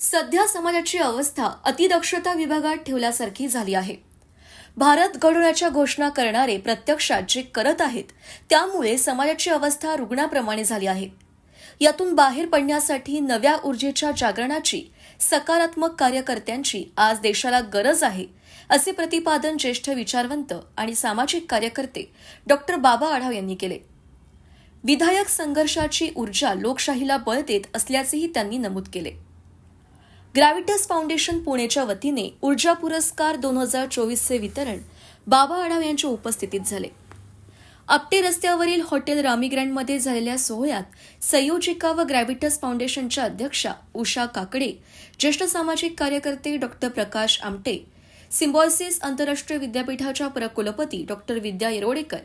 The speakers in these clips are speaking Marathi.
सध्या समाजाची अवस्था अतिदक्षता विभागात ठेवल्यासारखी झाली आहे. भारत घडवण्याच्या घोषणा करणारे प्रत्यक्षात जे करत आहेत त्यामुळे समाजाची अवस्था रुग्णाप्रमाणे झाली आहे. यातून बाहेर पडण्यासाठी नव्या ऊर्जेच्या जागरणाची सकारात्मक कार्यकर्त्यांची आज देशाला गरज आहे असे प्रतिपादन ज्येष्ठ विचारवंत आणि सामाजिक कार्यकर्ते डॉक्टर बाबा आढाव यांनी केले. विधायक संघर्षाची ऊर्जा लोकशाहीला बळ देत असल्याचेही त्यांनी नमूद केले. ग्रॅव्हिटस फाउंडेशन पुणेच्या वतीने ऊर्जा पुरस्कार दोन हजार चोवीसचे वितरण बाबा आढाव यांच्या उपस्थितीत झाले. आपटे रस्त्यावरील हॉटेल रामी ग्रँडमध्ये झालेल्या सोहळ्यात संयोजिका व ग्रॅव्हिटस फाउंडेशनच्या अध्यक्षा उषा काकडे ज्येष्ठ सामाजिक कार्यकर्ते डॉक्टर प्रकाश आमटे सिम्बॉयसिस आंतरराष्ट्रीय विद्यापीठाच्या परकुलपती डॉक्टर विद्या येरोडेकर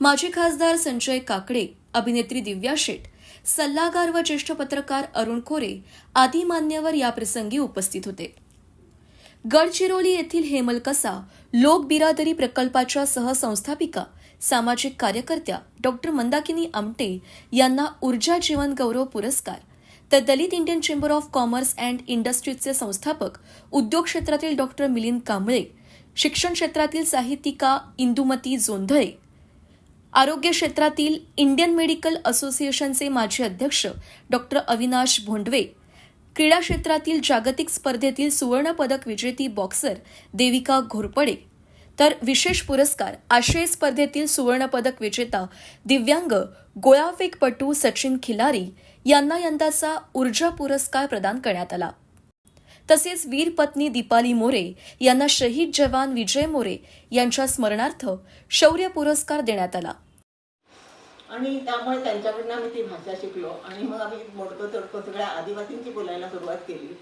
माजी खासदार संजय काकडे अभिनेत्री दिव्या शेठ सल्लागार व ज्येष्ठ पत्रकार अरुण खोरे आदी मान्यवर याप्रसंगी उपस्थित होते. गडचिरोली येथील हेमल कसा लोक बिरादरी प्रकल्पाच्या सहसंस्थापिका सामाजिक कार्यकर्त्या डॉक्टर मंदाकिनी आमटे यांना ऊर्जा जीवन गौरव पुरस्कार तर Dalit Indian chamber of commerce and इंडस्ट्रीजचे संस्थापक उद्योग क्षेत्रातील डॉक्टर मिलिंद कांबळे शिक्षण क्षेत्रातील साहित्यिका इंदुमती जोंधळे आरोग्य क्षेत्रातील इंडियन मेडिकल असोसिएशनचे माजी अध्यक्ष डॉक्टर अविनाश भोंडवे क्रीडा क्षेत्रातील जागतिक स्पर्धेतील सुवर्णपदक विजेती बॉक्सर देविका घोरपडे तर विशेष पुरस्कार आशियाई स्पर्धेतील सुवर्णपदक विजेता दिव्यांग गोळाफेकपटू सचिन खिलारी यांना यंदाचा ऊर्जा पुरस्कार प्रदान करण्यात आला. तसेच वीर पत्नी दीपाली मोरे यांना शहीद जवान विजय मोरे यांच्या स्मरणार्थ शौर्य पुरस्कार देण्यात आला. आणि त्यामुळे त्यांच्याकडनं आम्ही ती भाषा शिकलो आणि मग आम्ही मोडकं तोडकं सगळ्या आदिवासींची बोलायला सुरुवात केली.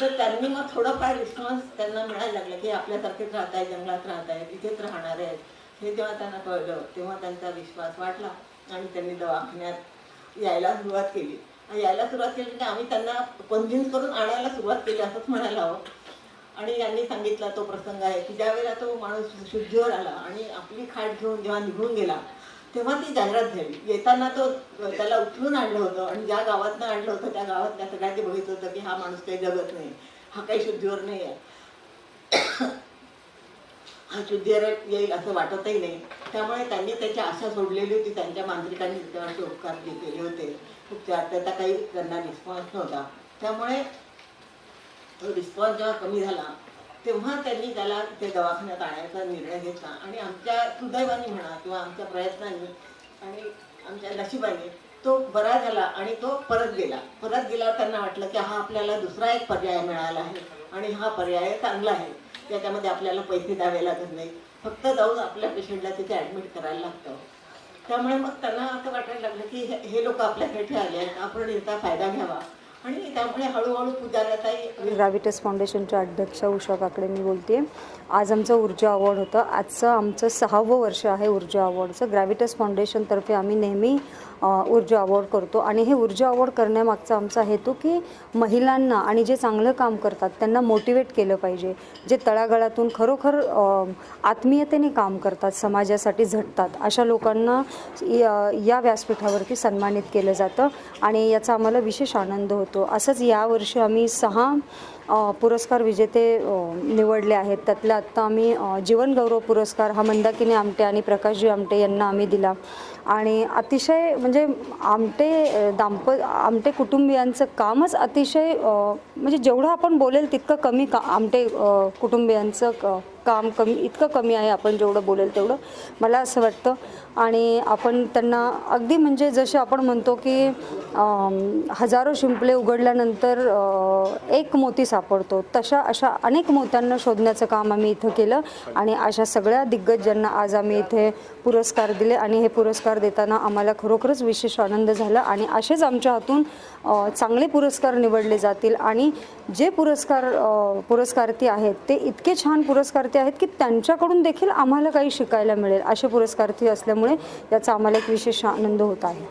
तर त्यांनी मग थोडंफार रिस्पॉन्स त्यांना मिळायला लागला की आपल्यासारखेच राहत आहे जंगलात राहत आहे इथेच राहणार आहेत. हे जेव्हा त्यांना कळलं तेव्हा त्यांचा विश्वास वाटला आणि त्यांनी दवाखान्यात यायला सुरुवात केली. यायला सुरुवात केली म्हणजे आम्ही त्यांना कन्व्हिन्स करून आणायला सुरुवात केली असंच म्हणायला हवं. आणि यांनी सांगितला तो प्रसंग आहे की ज्यावेळेला तो माणूस शुद्धीवर आला आणि आपली खाट घेऊन जेव्हा निघून गेला तेव्हा ती जाहिरात झाली. येताना तो त्याला उचलून आणलं होतं आणि ज्या गावातनं आणलं होतं त्या गावातल्या सगळ्यांनी बघितलं होतं की हा माणूस काही जगत नाही हा काही शुद्धीवर नाही आहे हा शुद्धीवर येईल असं वाटतही नाही. त्यामुळे त्यांनी त्याची आशा सोडलेली होती. त्यांच्या मांत्रिकांनी त्याच्यावरचे उपकार केले होते उपचार त्याचा काही त्यांना रिस्पॉन्स नव्हता. त्यामुळे तो रिस्पॉन्स जेव्हा कमी झाला तेव्हा त्यांनी त्याला ते दवाखान्यात आणायचा निर्णय घेतला. आणि आमच्या सुदैवाने म्हणा किंवा आमच्या प्रयत्नांनी आणि आमच्या नशिबाने तो बरा झाला आणि तो परत गेला. परत गेल्यावर त्यांना वाटलं की हा आपल्याला दुसरा एक पर्याय मिळाला आहे आणि हा पर्याय चांगला आहे. त्याच्यामध्ये आपल्याला पैसे द्यावे लागत नाही. फक्त जाऊन आपल्या पेशंटला तिथे ॲडमिट करायला लागतं. त्यामुळे मग त्यांना असं वाटायला लागलं की हे- लोक आपल्यासाठी आले आहेत. आपण याचा फायदा घ्यावा. त्यामुळे हळूहळू पुजाऱ्याचाही ग्रॅव्हिटस फाउंडेशनच्या अध्यक्षा उषा काकडे मी बोलते आज आमचं ऊर्जा अवॉर्ड होतं. आजचं आमचं सहावं वर्ष आहे ऊर्जा अवॉर्डचं. ग्रॅव्हिटस फाउंडेशनतर्फे आम्ही नेहमी ऊर्जा अवॉर्ड करतो. आणि हे ऊर्जा अवॉर्ड करण्यामागचा आमचा हेतू की महिलांना आणि जे चांगलं काम करतात त्यांना मोटिवेट केलं पाहिजे. जे तळागाळातून खरोखर आत्मीयतेने काम करतात समाजासाठी झटतात अशा लोकांना या व्यासपीठावरती सन्मानित केलं जातं. आणि याचा आम्हाला विशेष आनंद होतो. असं असंच यावर्षी आम्ही सहा पुरस्कार विजेते निवडले आहेत. त्यातल्या आत्ता आम्ही जीवनगौरव पुरस्कार हा मंदाकिनी आमटे आणि प्रकाशजी आमटे यांना आम्ही दिला. आणि अतिशय म्हणजे आमटे दाम्प आमटे कुटुंबियांचं कामच अतिशय म्हणजे जेवढं आपण बोलेल तितकं कमी का आमटे कुटुंबियांचं क काम कमी इतकं कमी आहे आपण जेवढं बोलेल तेवढं मला असं वाटतं. आणि आपण त्यांना अगदी म्हणजे जसे आपण म्हणतो की हजारो शिंपले उघडल्यानंतर एक मोती सापडतो. तशा अशा अनेक मोत्यांना शोधण्याचं काम आम्ही इथं केलं आणि अशा सगळ्या दिग्गजांना आज आम्ही इथे पुरस्कार दिले आणि हे पुरस्कार देताना आम्हाला खरोखरच विशेष आनंद झाला आणि असेच आमच्या हातून चांगले पुरस्कार निवडले जातील आणि जे पुरस्कार अ, पुरस्कार्थी आहेत ते इतके छान पुरस्कार्थी आहेत की त्यांच्याकडून देखील आम्हाला काही शिकायला मिळेल असे पुरस्कार्थी असल्यामुळे याचा आम्हाला एक विशेष आनंद होत आहे.